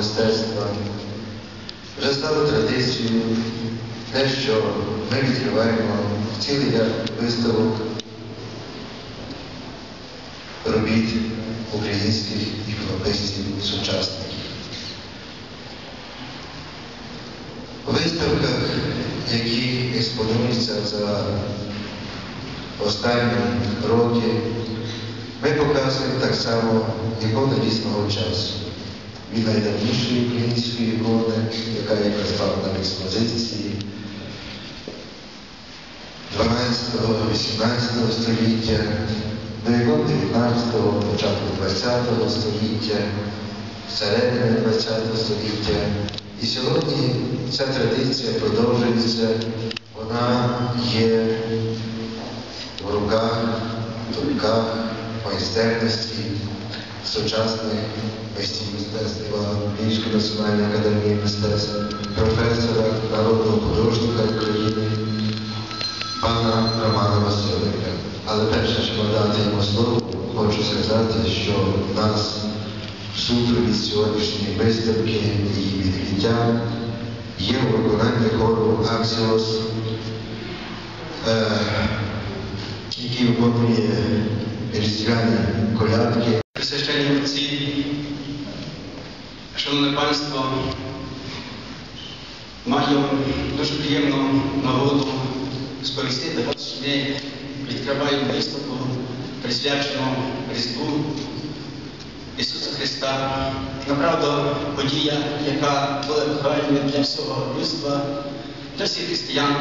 мистецтва. Вже стало традицією те, що ми відкриваємо цілий ряд виставок робіт українських іконописців сучасників. У виставках, які експонуються за останні роки, ми показуємо так само ікони різного часу. Від найдавнішої української ікони, яка є представлена в експозиції. 12-18 століття, до ікон 19-го, початку 20 століття, середини 20 століття. І сьогодні ця традиція продовжується, вона є в руках, в руках майстерності сучасних митців мистецтва Львівської національної академії мистецтв, професора, народного художника України, пана Романа Василенка. Але перше, ніж надати йому слово, хочу сказати, що в нас в супровід сьогоднішньої виставки і відкриття є у виконанні хору Аксіос, е, який виконує різдвяні колядки. Присвящені отці, шановне панство, маю дуже приємну нагоду сповістити вас, що ми відкриваємо виставку, присвячену Різдву Ісуса Христа. Направду, подія, яка була вихвальною для всього людства, для всіх християн.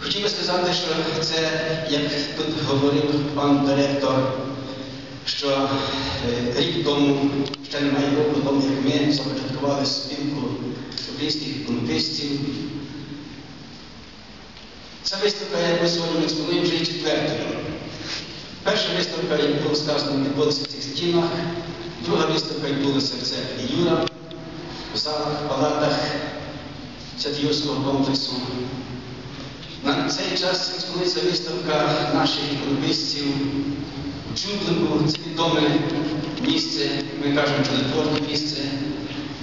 Хотів би сказати, що це, як тут говорив пан директор, що е, рік тому, ще немає року тому, як ми започаткували спілку українських іконописців. Ця виставка, як ми сьогодні експонуємо, вже є четвертою. Перша виставка, як було сказано, відбулася в цих стінах, друга виставка відбулася в церкві Юра, в залах, палатах Святійовського комплексу. На цей час експонується виставка наших іконописців Чудлику. Це відоме місце, ми кажемо, чудотворне місце,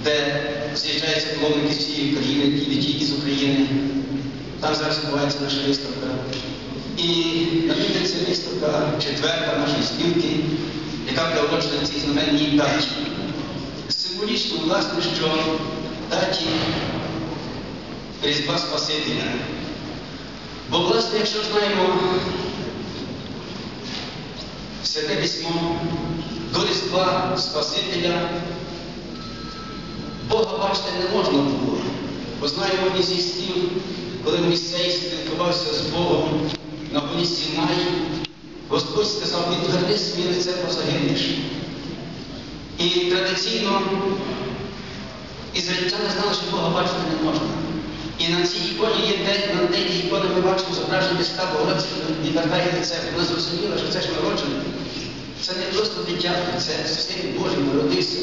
де з'їжджаються паломники з всієї країни, і не тільки з України. Там зараз відбувається наша виставка. І навіть це виставка четверта нашої спілки, яка приурочена цій знаменній даті. Символічно, власне, що даті Різдва Спасителя. Бо, власне, якщо знаємо Святе письмо до Різдва Спасителя, Бога бачити не можна було. Бо знаємо одні зі слів, коли Мойсей спілкувався з Богом на полі Сінай, Господь сказав, відверни своє лице, бо загинеш. І традиційно ізраїльтяни знали, що Бога бачити не можна. І на цій іконі є де, на деяких іконах ми бачимо зображення Христа що відвертає лице. Вона зрозуміла, що це ж народження. Це не просто дитятко, це син Божий народився.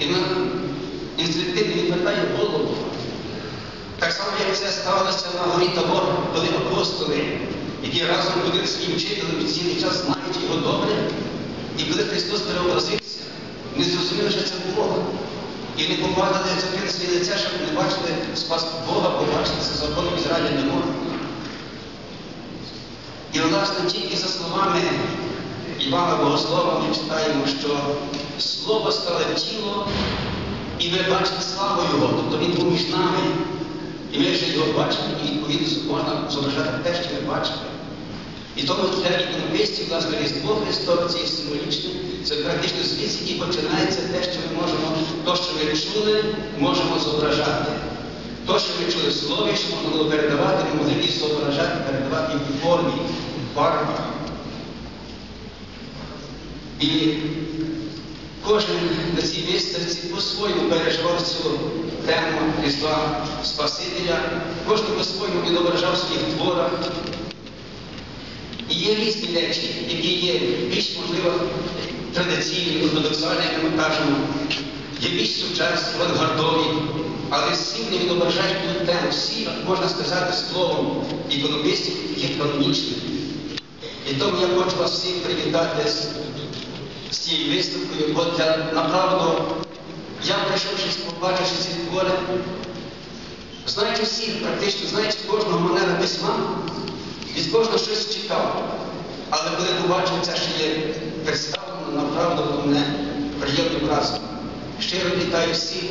І вона інстинктивно відвертає голову. Так само, як це сталося на горі Табор, коли апостоли, які разом ходили своїм вчителем і цілий час знають його добре, і коли Христос переобразився, не зрозуміли, що це Бог. І не побачили, закрили своє лице, щоб не бачили спас Бога, побачити це законом Ізраїля не можна. І власне тільки за словами Івана Богослова ми читаємо, що Слово стало тіло, і ми бачимо славу Його, тобто Він був між нами. І ми вже його бачимо, і відповідно можна зображати те, що ми бачимо. І тому для іконописців, власне, Різдво Христове, це є символічне, це практично звідси і починається те, що ми можемо, то, що ми чули, можемо зображати. То, що ми чули в слові, що можна було передавати, ми могли зображати, передавати у формі, в барвах. І кожен на цій виставці по-своєму переживав цю тему Різдва Спасителя, кожен по-своєму відображав в своїх творах. І є різні речі, які є більш, можливо, традиційні, ортодоксальні, як ми кажемо, є більш сучасні, авангардові, але всі вони відображають ту тему, всі, можна сказати, словом іконописців є канонічними. І тому я хочу вас всіх привітати з, з цією виставкою, бо для направду я прийшовши, побачивши ці твори, знаючи всіх, практично знаючи кожного манера письма, від кожного щось читав. Але коли побачив це, що є представлено, направду то мене приємно вразило. Щиро вітаю всіх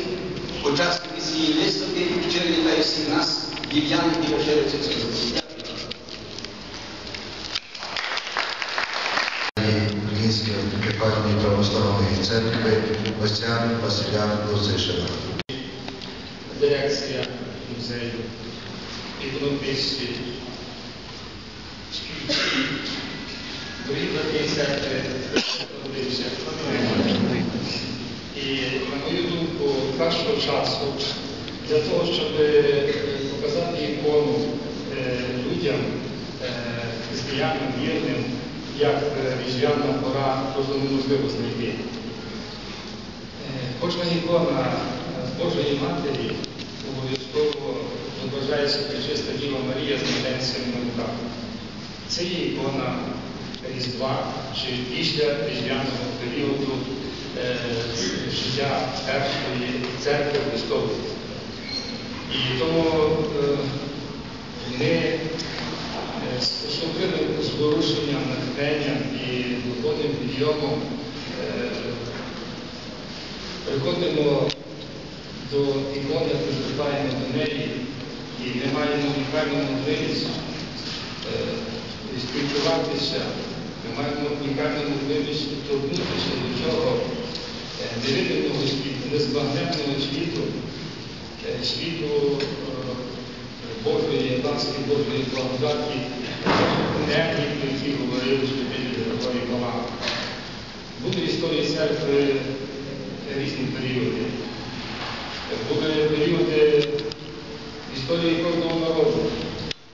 учасників цієї виставки, щиро вітаю всіх нас, львів'ян, які вважаються цього. Отця Василя Лозишина. дирекція музею, іконописці, дорогі брати і на мою думку, кращого часу для того, щоб е, показати ікону е, людям, е, християнам, вірним, як різдвяна пора просто неможливо знайти. Кожна ікона з Божої Матері обов'язково зображається Пречиста Діва Марія з младенцем на. Це є ікона Різдва чи після різдвяного періоду е, життя першої церкви Христової. І тому е, ми е, з особливим зворушенням, натхненням і духовним підйомом приходимо до ікони, приступаємо до неї і ми маємо унікальну можливість спілкуватися, ми маємо унікальну можливість торкнутися до цього е, невидимого світу, незбагненного світу, е, світу е, Божої ласки, Божої благодаті, енергії, про які говорили святителі Григорій Палама. Були в історії церкви різні періоди. Були періоди історії кожного народу,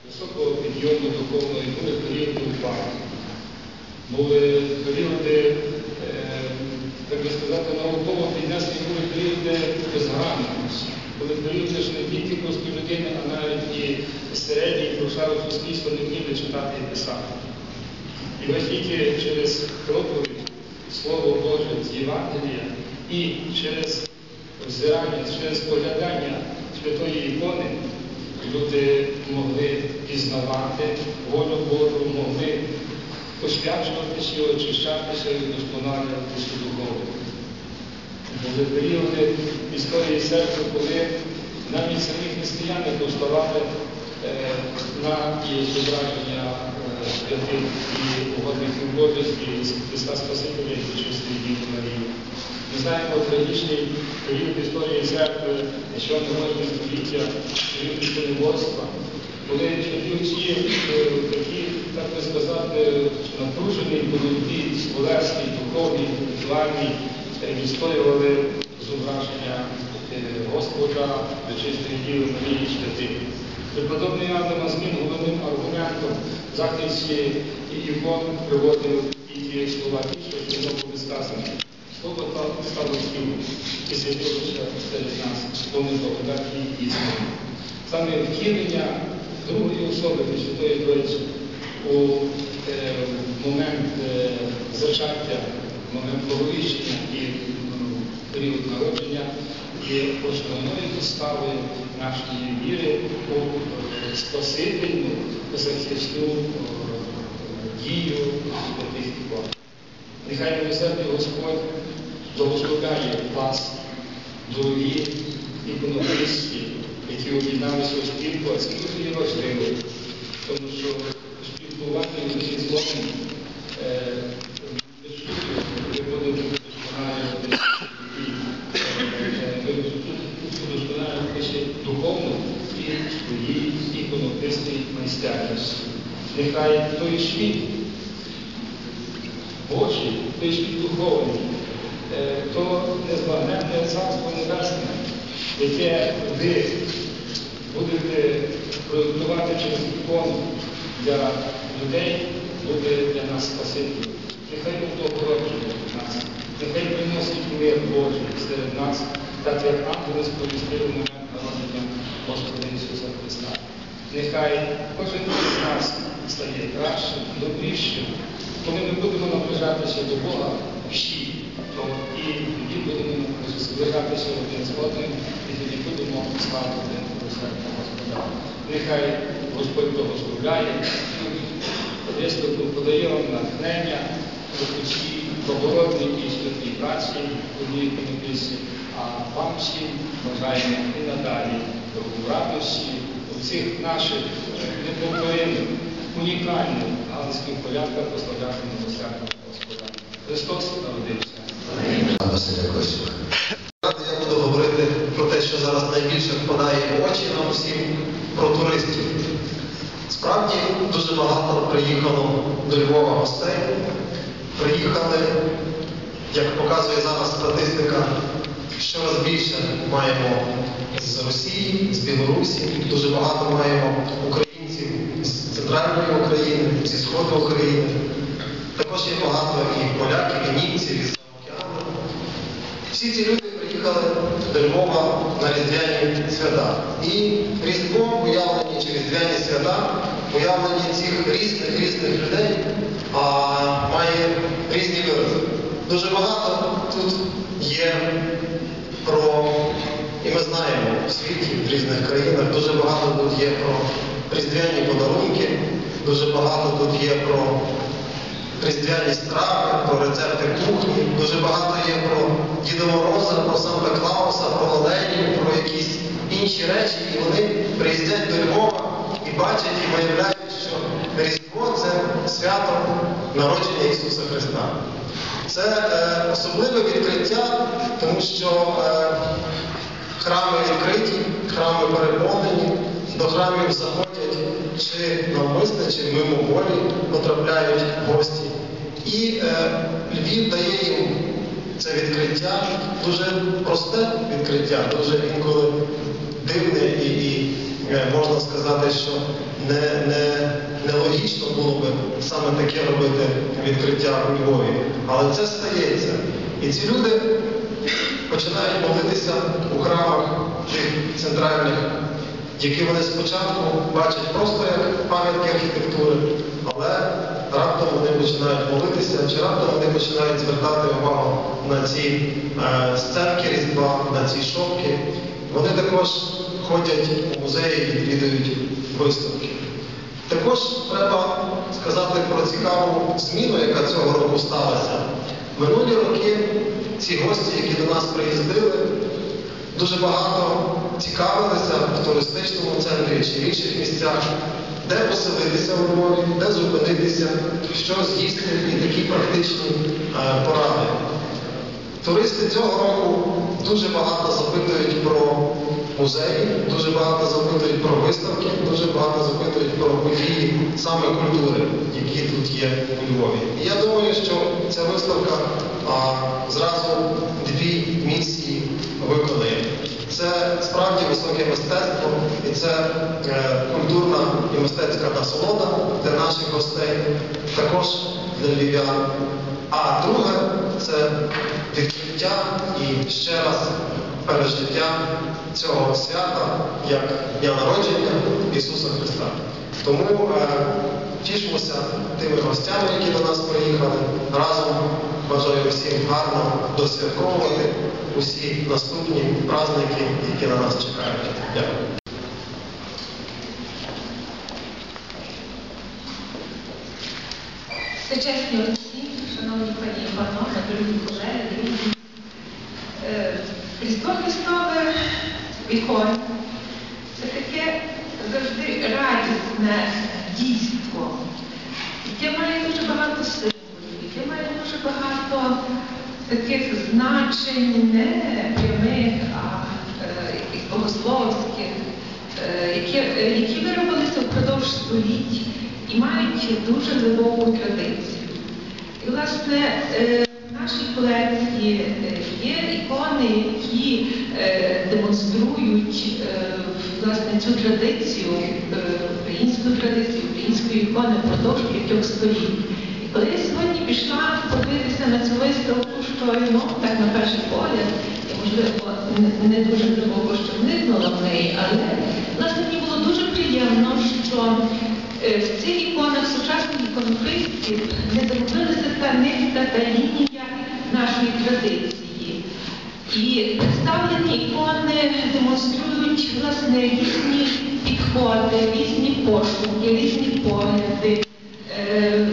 високого підйому духовного, і були періоди упаду. Були періоди, е, так би сказати, науково піднесені, були періоди безграмотності. Були періоди, що не тільки прості людини, а навіть і середні, і прошару суспільства не вміли читати і писати. І ось тільки через проповідь Слово Боже з Євангелія і через взирання, через поглядання святої ікони люди могли пізнавати волю Божу, могли посвячуватися, очищатися і вдосконалюватися духовно. Були періоди історії церкви, коли навіть самі християни повставали е, на ті зображення святих і угодних Божості Христа Спасителя і Чистої Діви Марії. Ми знаємо трагічний період історії церкви, що не століття, період іконоборства, коли чоловіки е, такі, так би сказати, напружені боротьбі, словесні, духовні, інтелектуальні, е, відстоювали зображення е, Господа, Чистої Діви Марії Святих. Преподобний Адам Азмін головним аргументом захисті ікон приводив і ті слова, ті, що в ньому сказано. Слово та стало тілом і святилося серед нас, повне благодаті істини. Саме втілення другої особи Святої Троїці у е, момент е, зачаття, момент благовіщення і період народження є основною підставою нашої віри у е, спасительну, захисну е, дію святих ікон. Нехай милосердний Господь благословляє вас, дорогі іконописці, які об'єдналися у спілку, а це дуже є важливо, тому що спілкування з Богом е, ви будете вдосконалюватися і е, ви будете вдосконалюватися духовно і своїй майстерності. Нехай той світ Божий, той світ духовний, е, то незбагненне царство небесне, яке ви будете проєктувати через ікону для людей, буде для нас спасителем. Нехай Бог огороджує нас, нехай приносить мир Божий серед нас, так як ангели сповістили момент народження Господа Ісуса Христа. Нехай кожен із нас стає кращим, добрішим. Коли ми будемо наближатися до Бога всі, то і тоді будемо зближатися один з одним, і тоді будемо славити Божественного Господа. Нехай Господь благословляє подає вам натхнення, усі благородні і святі праці, одній пісні. А вам всім бажаємо і надалі в радості у цих наших е, унікальних галицьких порядках прославляти Божественного Господа. Христос народився. Василя Косюка. Я буду говорити про те, що зараз найбільше впадає в очі нам всім про туристів. Справді дуже багато приїхало до Львова гостей. Приїхали, як показує зараз статистика, щораз більше маємо з Росії, з Білорусі, дуже багато маємо українців з центральної України, зі сходу України. Також є багато і поляків, і німців, із океану. Всі ці люди приїхали до Львова на Різдвяні свята. І Різдво уявлені чи Різдвяні свята, уявлені цих різних різних людей, а має різні вирази. Дуже багато тут є про, і ми знаємо в світі, в різних країнах, дуже багато тут є про різдвяні подарунки, дуже багато тут є про різдвяні страви, про рецепти кухні. Дуже багато є про Діда Мороза, про Санта Клауса, про оленів, про якісь інші речі. І вони приїздять до Львова і бачать і виявляють, що Різдво це свято народження Ісуса Христа. Це е, особливе відкриття, тому що е, храми відкриті, храми переповнені, до храмів заходять чи навмисне, чи мимо волі потрапляють гості. І е, Львів дає їм це відкриття, дуже просте відкриття, дуже інколи дивне і, і е, можна сказати, що не, не, нелогічно було би саме таке робити відкриття у Львові. Але це стається. І ці люди починають молитися у храмах тих центральних, які вони спочатку бачать просто як пам'ятки архітектури, але раптом вони починають молитися, чи раптом вони починають звертати увагу на ці е, сценки Різдва, на ці шовки. Вони також ходять у музеї, і відвідують виставки. Також треба сказати про цікаву зміну, яка цього року сталася. Минулі роки ці гості, які до нас приїздили, дуже багато цікавилися в туристичному центрі чи в інших місцях, де поселитися у Львові, де зупинитися, що з'їсти і такі практичні е, поради. Туристи цього року дуже багато запитують про музеї, дуже багато запитують про виставки, дуже багато запитують про події саме культури, які тут є у Львові. І я думаю, що ця виставка а, зразу дві місії виконує. Це справді високе мистецтво, і це е, культурна і мистецька насолода для наших гостей, також для львів'ян. А друге це відкриття і ще раз пережиття цього свята як дня народження Ісуса Христа. Тому е, тішмося тими гостями, які до нас приїхали. Разом бажаю всім гарно досвятковувати усі наступні праздники, які на нас чекають. Дякую. Всечесні отці, шановні пані і панове, дорогі колеги, Е, Різдво Христове вікон це таке завжди радісне дійство, яке має дуже багато символів, яке має дуже багато таких значень, не прямих, а е, богословських, е, які, е, які виробилися впродовж століть і мають дуже глибоку традицію. І, власне, е, нашій колекції е, є ікони, які е, демонструють е, власне цю традицію, українську традицію, української ікони впродовж кількох століть. Коли я сьогодні пішла подивитися на цю виставку, щойно, так на перший погляд, я можливо не, дуже глибоко що вникнула в неї, але власне мені було дуже приємно, що В цих іконах сучасних іконописців не загубилася та нитка та лінія нашої традиції. І представлені ікони демонструють власне різні підходи, різні пошуки, різні погляди. Е,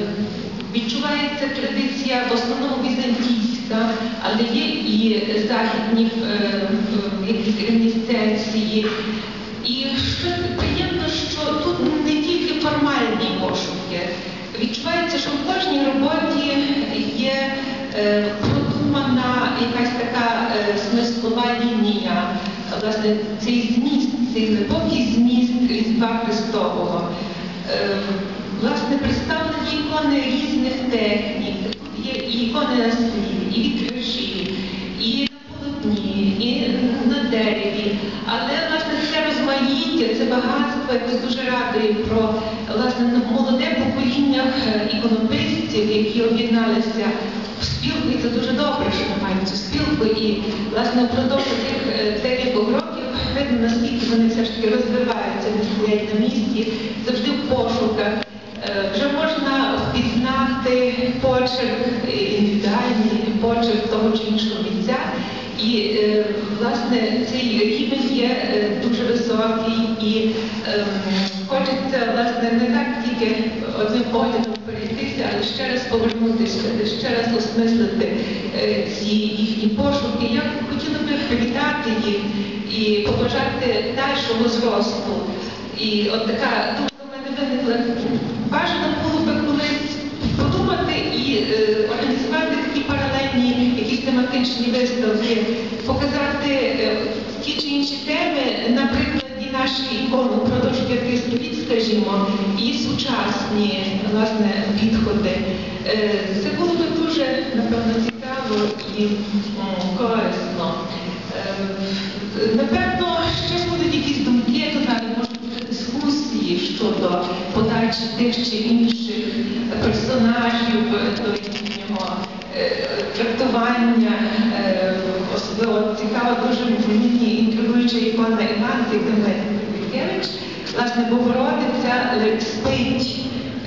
Відчувається традиція в основному візантійська, але є і західні е, якісь ремінісценції. І що тут не тільки формальні пошуки. Відчувається, що в кожній роботі є е, продумана якась така е, смислова лінія, власне, цей зміст, цей глибокий зміст Різдва Христового. Е, Власне, представлені ікони різних технік. Є і ікони на столі, і вітражі, і на полотні, і на дереві. Але власне це розмаїття, це багатство якось дуже радує про власне молоде покоління іконописців, які об'єдналися в спілку. І це дуже добре, що ми маємо цю спілку. І власне впродовж цих років видно, наскільки вони все ж таки розвиваються, не на місці, завжди в пошуках. Е, Вже можна впізнати почерк, е, індивідуальний почерк того чи іншого місця. І, е, власне, цей рівень є дуже високий і ем, хочеться, власне, не так тільки одним поглядом перейтися, але ще раз повернутися, ще раз осмислити ці їхні пошуки. Я дальшого зросту. І от така думка в мене виникла. Бажано було би колись подумати і е, організувати такі паралельні якісь тематичні виставки, показати е, ті чи інші теми, на прикладі нашої ікони впродовж п'яти століть, скажімо, і сучасні власне підходи. Е, Це було би дуже, напевно, цікаво і м, корисно. Е, Напевно, ще будуть якісь думки, то далі можуть бути дискусії щодо подачі тих чи інших персонажів до їхнього е, трактування. Е, Особливо цікава дуже мені інтригуюча ікона Іванки Демидкевич. Власне, Богородиця спить,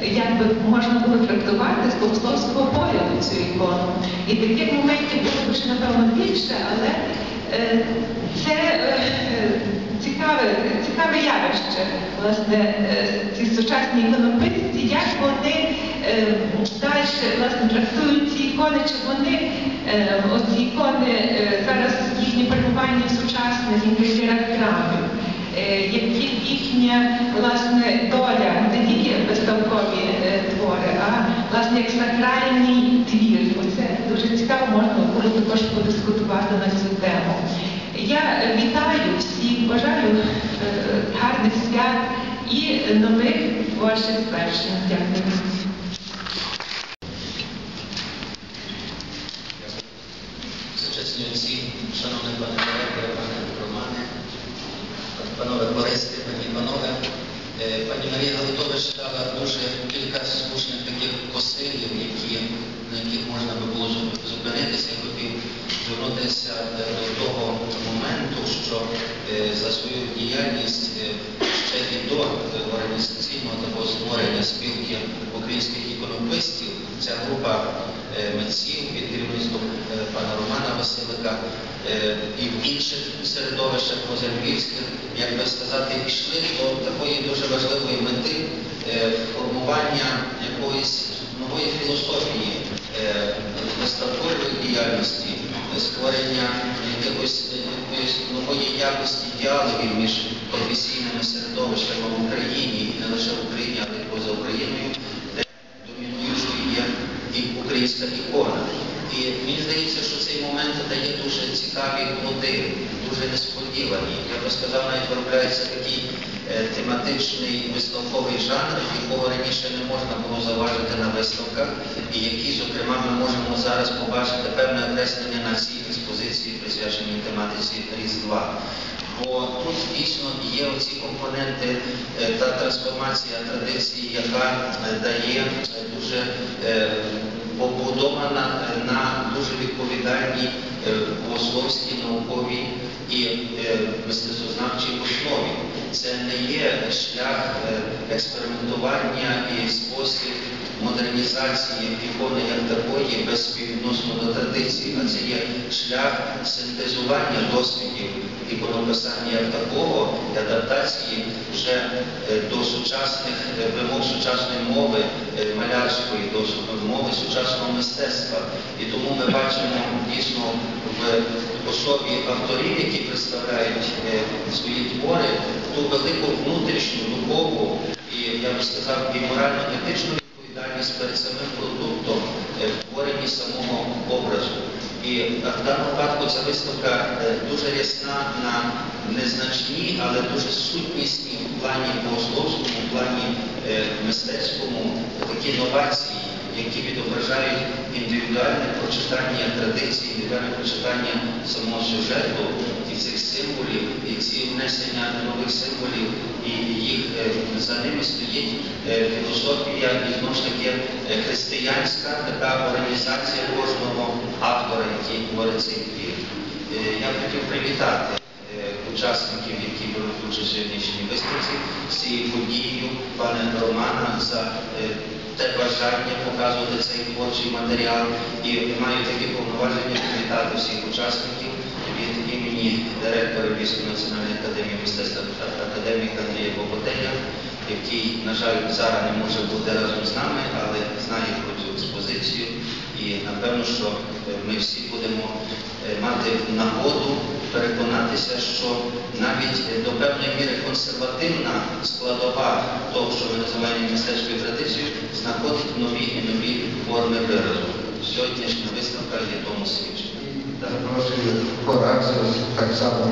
як би можна було трактувати з богословського погляду цю ікону. І таких моментів було б напевно, більше, але це е, цікаве, цікаве явище, власне, е, ці сучасні іконописці, як вони е, далі власне, трактують ці ікони, чи вони е, оці ікони е, зараз їхнє перебування в сучасних храмів. Е, Які їхня власне доля, не тільки виставкові е, твори, а власне як сакральний твір. Оце дуже цікаво, можна було також подискутувати на цю тему. Я вітаю всіх, бажаю е, гарних свят і нових ваших звершень. Дякую. Сучасні отці, шановний пане директоре, пане Романе, панове Бориски, пані панове. Е, Пані Марія Галитович дала дуже кілька слушних таких посилів, які, на яких можна би було зуп- зупинитися. Я хотів звернутися е, до того моменту, що е, за свою діяльність е, ще і до е, організаційного такого створення спілки українських іконописців, ця група е, митців під керівництвом е, пана Романа Василика е, і в інших середовищах позальвівських, як би сказати, йшли до такої дуже важливої мети формування якоїсь нової філософії виставкової діяльності, створення якихось нової якості діалогів між професійними середовищами в Україні і не лише в Україні, але й поза Україною, де домінуючою є і українська ікона. І мені здається, що цей момент дає дуже цікаві плоди, дуже несподівані. Я би сказав, навіть виробляється такий е, тематичний виставковий жанр, якого раніше не можна було заважити на виставках, і який, зокрема, ми можемо зараз побачити певне окреслення на цій експозиції, присвяченій тематиці Різдва. Бо тут дійсно є оці компоненти е, та трансформація традиції, яка е, дає дуже побудована е, на дуже відповідальній е, богословській, науковій і е, мистецтвознавчій основі. Це не є шлях е, експериментування і спосіб модернізації ікони як такої без співвідносно до традиції, а це є шлях синтезування досвідів іконописання як такого і адаптації вже е, до сучасних е, вимог сучасної мови е, малярської, до мови сучасного мистецтва. І тому ми бачимо дійсно в особі авторів, які представляють свої твори, ту велику внутрішню, духову і я би сказав, і морально-етичну відповідальність перед самим продуктом творені творенні самого образу. І е, в даному випадку ця виставка е, дуже ясна на незначні, але дуже сутнісні в плані богословському, в плані е, мистецькому такі новації, які відображають індивідуальне прочитання традицій, індивідуальне прочитання самого сюжету і цих символів, і ці внесення нових символів, і їх е, за ними стоїть е, філософія і знову ж таки е, християнська така організація кожного автора, який творить цей твір. Я хотів привітати учасників, які беруть участь у сьогоднішній виставці з цією подією, пане Романа, за е, те бажання показувати цей творчий матеріал і маю такі повноваження привітати всіх учасників від імені директора Львівської національної академії мистецтва академіка Андрія Боботеля, який, на жаль, зараз не може бути разом з нами, але знає про цю експозицію. І напевно, що ми всі будемо е, мати нагоду переконатися, що навіть е, до певної міри консервативна складова того, що ми називаємо мистецькою традицією, знаходить нові і нові форми виразу. Сьогоднішня виставка є тому свідчення. Запрошую так само.